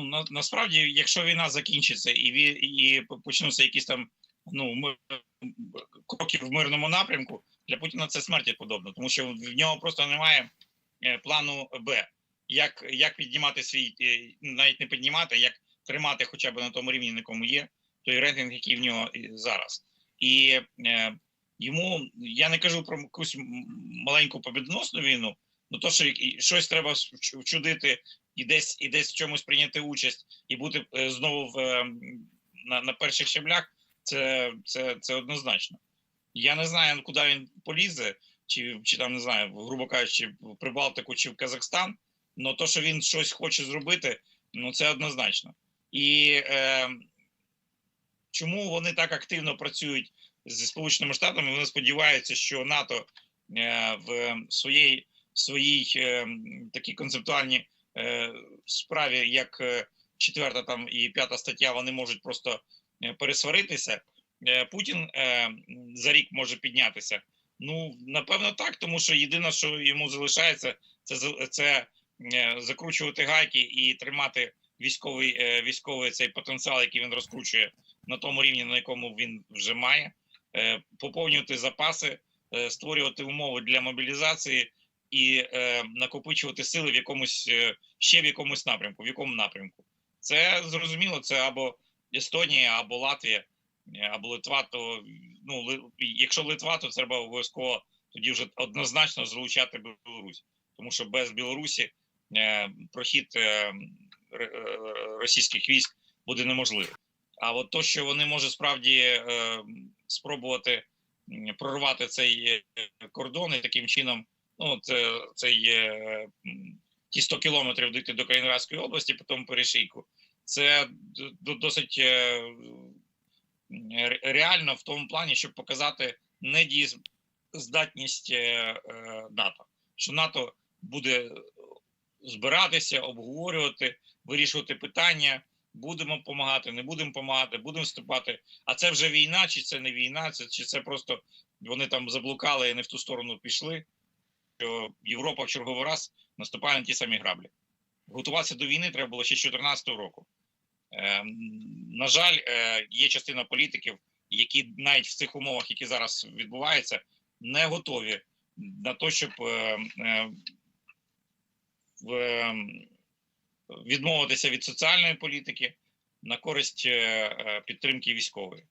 ну на, насправді, якщо війна закінчиться і ві, і почнуться якісь там ну ми, кроки в мирному напрямку, для Путіна це смерті подобно, тому що в нього просто немає е, плану Б. Як, як піднімати свій, е, навіть не піднімати, як тримати хоча б на тому рівні, на якому є, той рейтинг, який в нього зараз. І е, йому я не кажу про якусь маленьку побідоносну війну, ну то, що щось треба вч- вчудити і десь і десь в чомусь прийняти участь і бути е, знову в е, на, на перших щеблях, це, це, це однозначно. Я не знаю, куди він полізе, чи, чи там не знаю, грубо кажучи, в Прибалтику чи в Казахстан. але то, що він щось хоче зробити, ну це однозначно. І е, чому вони так активно працюють зі Сполученими Штатами? Вони сподіваються, що НАТО е, в своїй своїй е, такій концептуальній справі, як е, четверта там і п'ята стаття, вони можуть просто е, пересваритися. Е, Путін е, за рік може піднятися. Ну напевно, так, тому що єдине, що йому залишається, це це е, закручувати гайки і тримати військовий е, військовий цей потенціал, який він розкручує на тому рівні, на якому він вже має, е, поповнювати запаси, е, створювати умови для мобілізації і е, накопичувати сили в якомусь е, ще в якомусь напрямку. В якому напрямку це зрозуміло? Це або Естонія, або Латвія, е, або Литва. То ну якщо Литва, то треба обов'язково тоді вже однозначно залучати Білорусь, тому що без Білорусі е, прохід е, е, російських військ буде неможливий. А от то, що вони можуть справді е, спробувати прорвати цей кордон і таким чином, ну от, е, цей е, ті 100 кілометрів дійти до Калінінградської області, потім перешийку, це досить е, реально в тому плані, щоб показати недієздатність е, е, НАТО, що НАТО буде збиратися, обговорювати, вирішувати питання. Будемо допомагати, не будемо допомагати, будемо вступати. А це вже війна, чи це не війна, це чи це просто вони там заблукали і не в ту сторону пішли. Що Європа в черговий раз наступає на ті самі граблі. Готуватися до війни треба було ще з 2014 року. Е, на жаль, е, є частина політиків, які навіть в цих умовах, які зараз відбуваються, не готові на те, щоб е, е, е, відмовитися від соціальної політики на користь е, е, підтримки військової.